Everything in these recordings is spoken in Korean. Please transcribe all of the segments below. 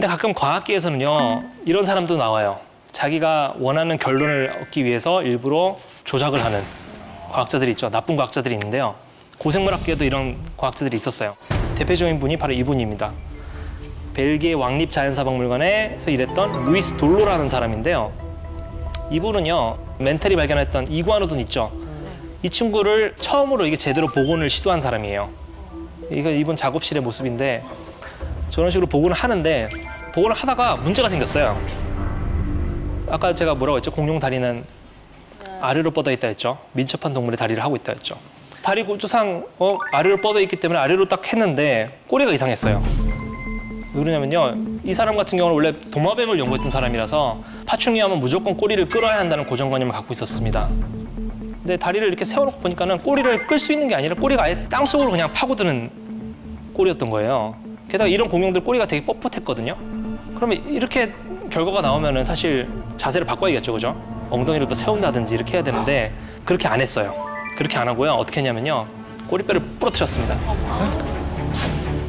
근데 가끔 과학계에서는요 이런 사람도 나와요. 자기가 원하는 결론을 얻기 위해서 일부러 조작을 하는 과학자들이 있죠. 나쁜 과학자들이 있는데요. 고생물학계에도 이런 과학자들이 있었어요. 대표적인 분이 바로 이분입니다. 벨기에 왕립 자연사박물관에서 일했던 루이스 돌로라는 사람인데요. 이분은요 멘탈이 발견했던 이구아노돈 있죠. 이 친구를 처음으로 이게 제대로 복원을 시도한 사람이에요. 이거 이분 작업실의 모습인데 저런 식으로 복원을 하는데 복원을 하다가 문제가 생겼어요. 아까 제가 뭐라고 했죠? 공룡 다리는 아래로 뻗어 있다 했죠. 민첩한 동물의 다리를 하고 있다 했죠. 다리 고조상 어, 아래로 뻗어 있기 때문에 아래로 딱 했는데 꼬리가 이상했어요. 왜 그러냐면요. 이 사람 같은 경우는 원래 도마뱀을 연구했던 사람이라서 파충류 하면 무조건 꼬리를 끌어야 한다는 고정관념을 갖고 있었습니다. 근데 다리를 이렇게 세워놓고 보니까는 꼬리를 끌 수 있는 게 아니라 꼬리가 아예 땅속으로 그냥 파고드는 꼬리였던 거예요. 게다가 이런 공룡들 꼬리가 되게 뻣뻣했거든요. 그러면 이렇게 결과가 나오면은 사실 자세를 바꿔야겠죠, 그죠? 엉덩이를 또 세운다든지 이렇게 해야 되는데 그렇게 안 했어요. 그렇게 안 하고요. 어떻게 했냐면요. 꼬리뼈를 부러뜨렸습니다.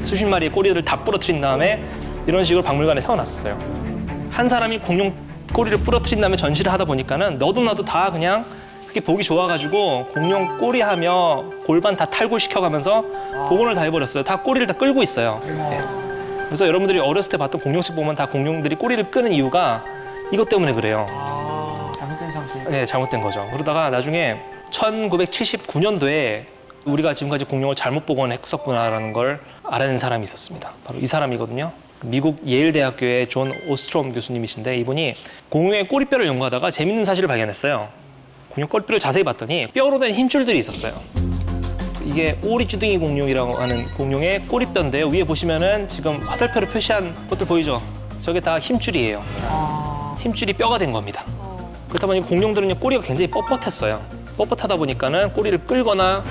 수십 마리의 꼬리를 다 부러뜨린 다음에 이런 식으로 박물관에 세워놨었어요. 한 사람이 공룡 꼬리를 부러뜨린 다음에 전시를 하다 보니까는 너도 나도 다 그냥 그게 보기 좋아가지고 공룡 꼬리 하며 골반 다 탈골시켜가면서 복원을 다 해버렸어요. 다 꼬리를 다 끌고 있어요. 예. 그래서 여러분들이 어렸을 때 봤던 공룡식 보면 다 공룡들이 꼬리를 끄는 이유가 이것 때문에 그래요. 아, 잘못된 상식. 네, 잘못된 거죠. 그러다가 나중에 1979년도에 우리가 지금까지 공룡을 잘못 복원했었구나라는 걸 알아낸 사람이 있었습니다. 바로 이 사람이거든요. 미국 예일 대학교의 존 오스트롬 교수님이신데 이분이 공룡의 꼬리뼈를 연구하다가 재밌는 사실을 발견했어요. 공룡 꼬리뼈를 자세히 봤더니 뼈로 된 힘줄들이 있었어요. 이게 오리주둥이 공룡이라고 하는 공룡의 꼬리뼈인데요. 위에 보시면은 지금 화살표로 표시한 것들 보이죠? 저게 다 힘줄이에요. 아, 힘줄이 뼈가 된 겁니다. 그렇다 보니 공룡들은 꼬리가 굉장히 뻣뻣했어요. 뻣뻣하다 보니까는 꼬리를 끌거나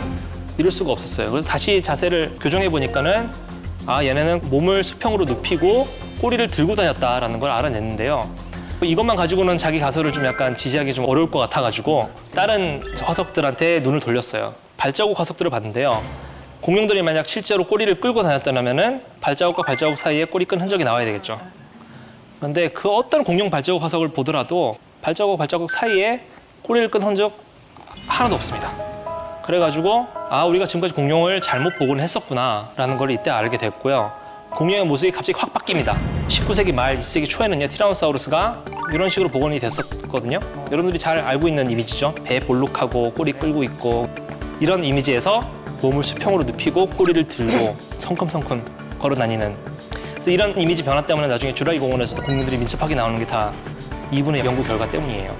이럴 수가 없었어요. 그래서 다시 자세를 교정해 보니까는 아 얘네는 몸을 수평으로 눕히고 꼬리를 들고 다녔다라는 걸 알아냈는데요. 이것만 가지고는 자기 가설을 좀 약간 지지하기 좀 어려울 것 같아가지고 다른 화석들한테 눈을 돌렸어요. 발자국 화석들을 봤는데요. 공룡들이 만약 실제로 꼬리를 끌고 다녔다면은 발자국과 발자국 사이에 꼬리 끈 흔적이 나와야 되겠죠. 그런데 그 어떤 공룡 발자국 화석을 보더라도 발자국 발자국 사이에 꼬리를 끈 흔적 하나도 없습니다. 그래가지고 아 우리가 지금까지 공룡을 잘못 복원을 했었구나라는 걸 이때 알게 됐고요. 공룡의 모습이 갑자기 확 바뀝니다. 19세기 말 20세기 초에는요 티라노사우루스가 이런 식으로 복원이 됐었거든요. 여러분들이 잘 알고 있는 이미지죠. 배 볼록하고 꼬리 끌고 있고 이런 이미지에서 몸을 수평으로 눕히고 꼬리를 들고 성큼성큼 걸어 다니는 그래서 이런 이미지 변화 때문에 나중에 주라기 공원에서도 공룡들이 민첩하게 나오는 게 다 이분의 연구 결과 때문이에요.